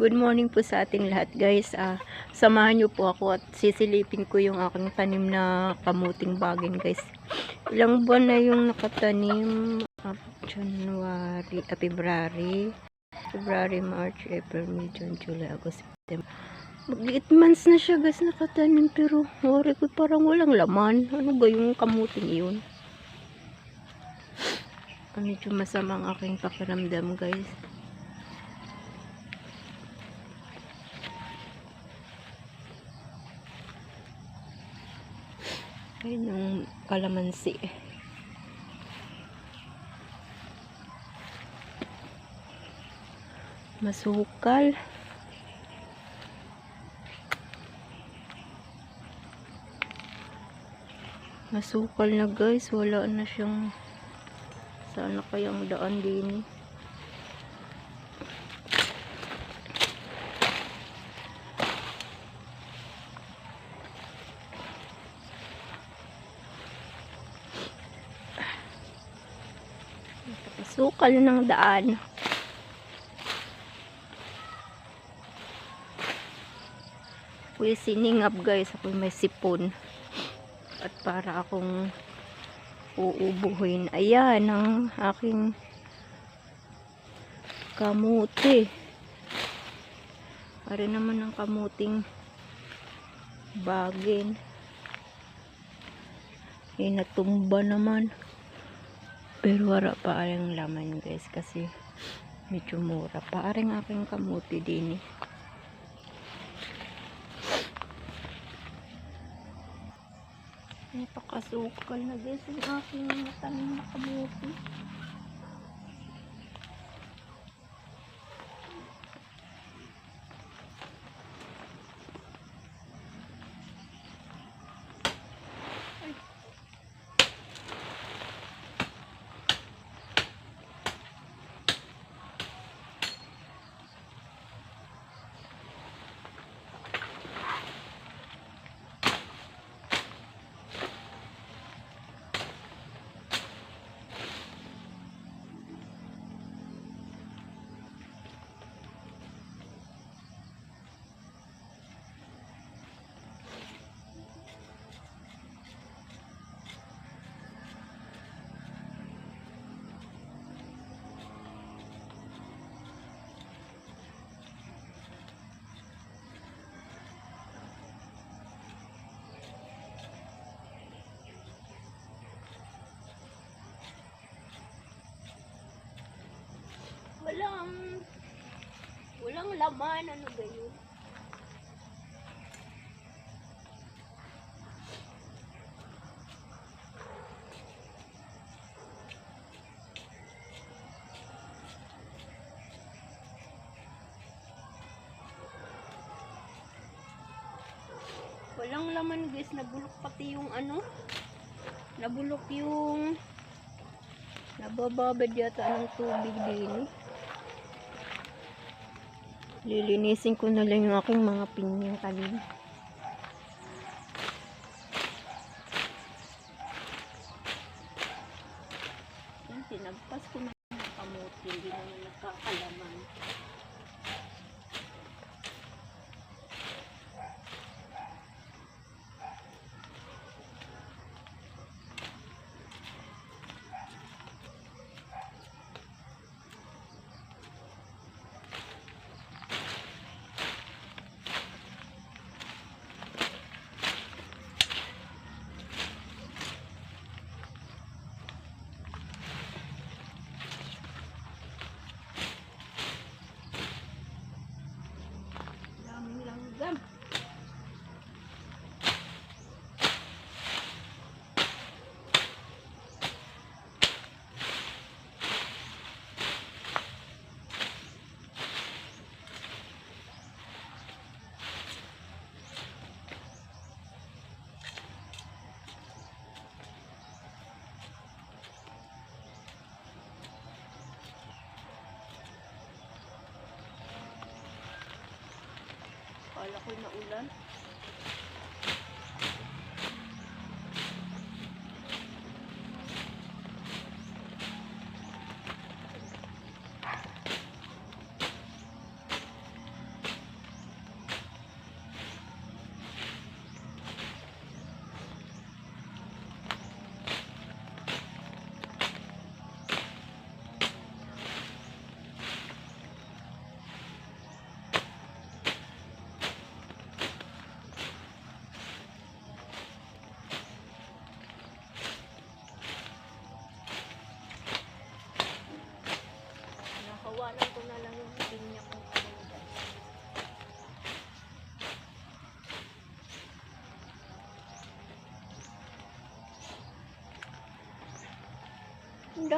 Good morning po sa ating lahat guys. Ah, samahan niyo po ako at sisilipin ko yung aking tanim na kamuting bagin guys. Ilang buwan na yung nakatanim? Ah, January, ah, February, February, March, April, May, June, July, August, September. Mag 8 months na siya guys nakatanim pero wari ko parang walang laman. Ano ba yung kamuting iyon? Medyo masama ang aking pakiramdam guys. Ayun yung kalamansi. Masukal. Masukal na guys. Wala na siyang sana kayang daan din. Sukal ng daan. Ako'y siningap guys. Ako'y may sipon. At para akong uubuhin. Ayan ang aking kamuti. Ari naman ang kamuting bagin. Eh, natumba naman. Pero wala pa ang laman guys kasi medyo mura pa. Aring aking kamuti din eh. Napakasukal na guys yung aking matanim na kamuti. Walang walang laman ano ba yun? Walang laman guys, nabulok pati yung ano, nabulok yung nabababad yata ng tubig din eh. Lilinisin ko na lang yung aking mga pinyang kanina. Yan, tinagpas ko na yung kamuti. Hindi naman nagkakalaman. Daming langgam. Kala ko na ulan.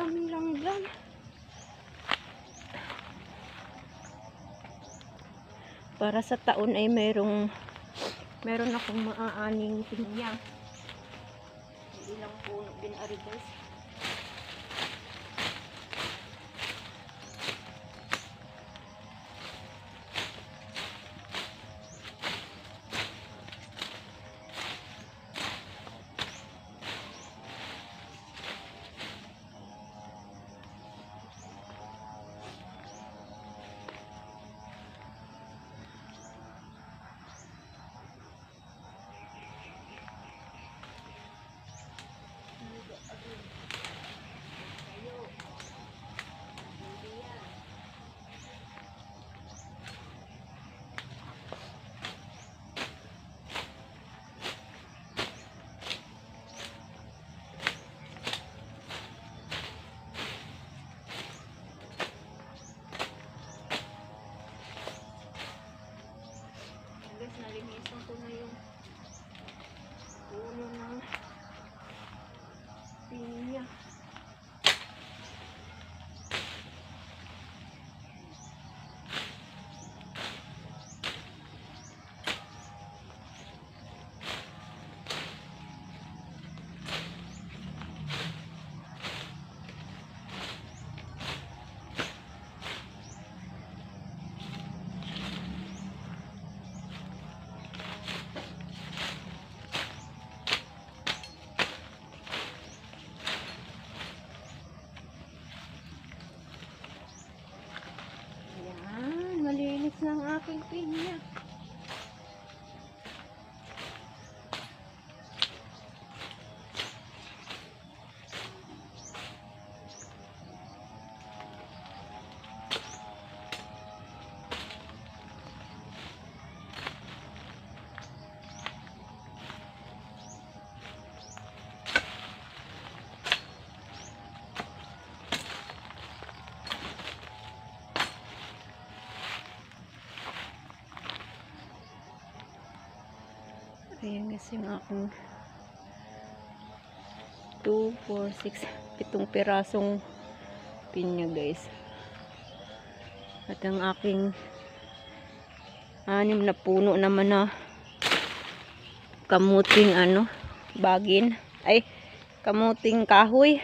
Ulan. Para sa taon ay merong meron akong maaaning pinya. Hindi lang puno binari. Guys, ang aking pinya. Ayan guys yung aking 2, 4, 6, pitong pirasong pinya guys. At ang aking anim na puno naman na kamuting ano, bagin. Ay, kamuting kahoy.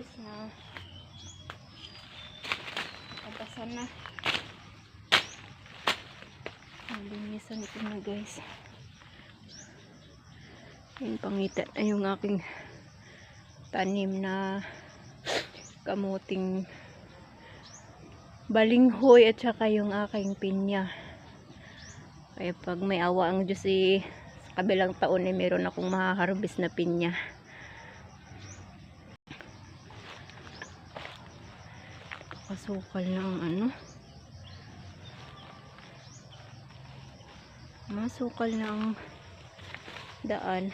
Guys, na kapasan na. Nalinisan ko na guys. Yung pangita na yung aking tanim na kamuting balinghoy at saka yung aking pinya. Kaya pag may awa ang Diyos eh, sa kabilang taon ay meron akong mahaharvest na pinya. Kasukal ng ano. Masukal ng daan.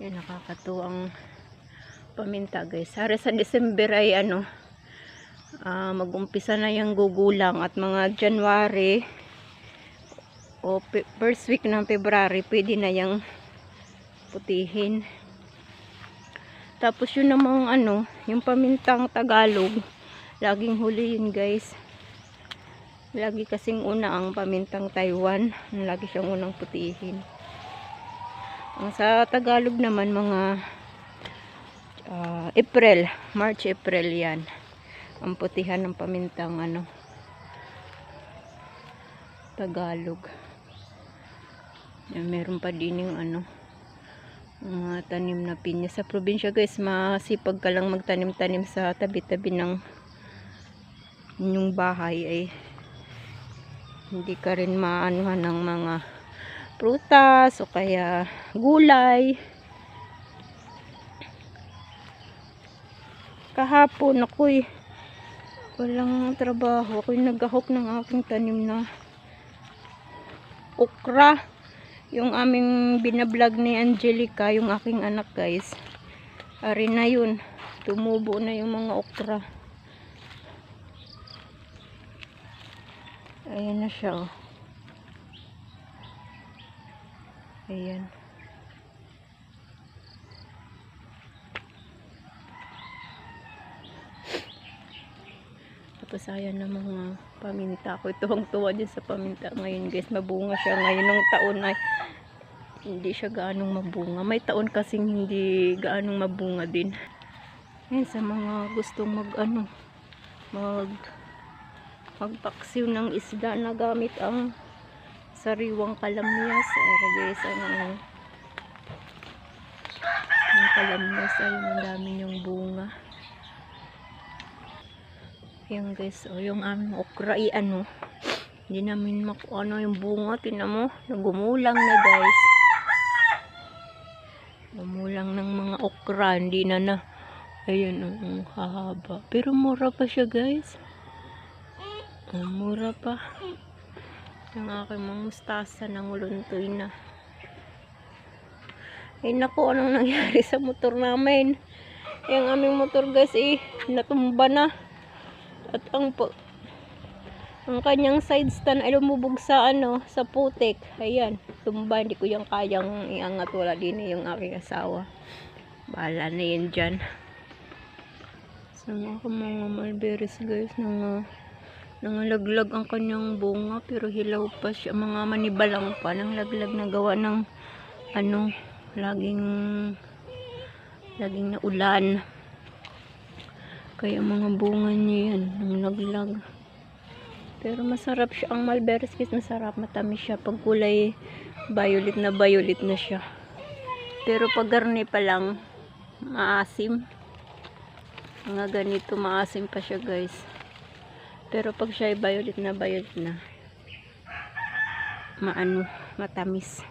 Yan, nakakatuwang paminta guys. Hari sa December ay ano, ah, mag-umpisa na yung gugulang at mga January, o first week ng February, pwede na yung putihin. Tapos yun namang ano, yung pamintang Tagalog, laging huli yun guys. Lagi kasing una ang pamintang Taiwan, lagi siyang unang putihin. Ang sa Tagalog naman mga ah, April, March, April yan. Ang putihan ng pamintang ano, Tagalog. Yan, meron pa din yung ano, mga tanim na pinya. Sa probinsya guys, masipag ka lang magtanim-tanim sa tabi-tabi ng inyong bahay ay hindi ka rin maanuhan ng mga prutas o kaya gulay. Kahapon ako'y walang trabaho. Ako'y naghahok ng aking tanim na okra. Yung aming binablog ni Angelica, yung aking anak guys. Ari na yun. Tumubo na yung mga okra. Ayan na siya oh. Ayan. Tapos ayan na mga paminta ko. Ito tuwa din sa paminta ngayon guys. Mabunga siya ngayon. Nung taon ay hindi siya gaanong mabunga. May taon kasing hindi gaanong mabunga din. Ayan sa mga gustong mag ano mag magpaksiw ng isda na gamit ang sariwang kalamyas. Ayan guys ano ang kalamyas ay ang dami niyang bunga. Yan guys, oh, yung aming okra i ano, hindi namin makuha ano yung bunga, tinan mo, nagumulang na guys. Gumulang ng mga okra, hindi na na. Ayun, oh, ang hahaba. Pero mura pa siya guys. Oh, mura pa. Yung aking mga mustasa ng luntoy na. Ay naku, anong nangyari sa motor namin? Yung aming motor guys eh, natumba na. At ang ang kanyang side stand ay lumubog sa ano, sa putik. Ayan, tumba, hindi ko yung kayang iangat. Wala din yung aking asawa. Bahala na yun dyan. So, mga mga mulberries guys, nang nangalaglag ang kanyang bunga pero hilaw pa siya mga manibalang pa nang laglag na gawa ng ano laging laging naulan kaya mga bunga niya yan nang laglag pero masarap siya. Ang mulberries guys masarap. Matamis siya. Pag kulay violet na violet na siya. Pero pag garni pa lang maasim. Mga ganito maasim pa siya guys. Pero pag siya ay violet na violet na maano matamis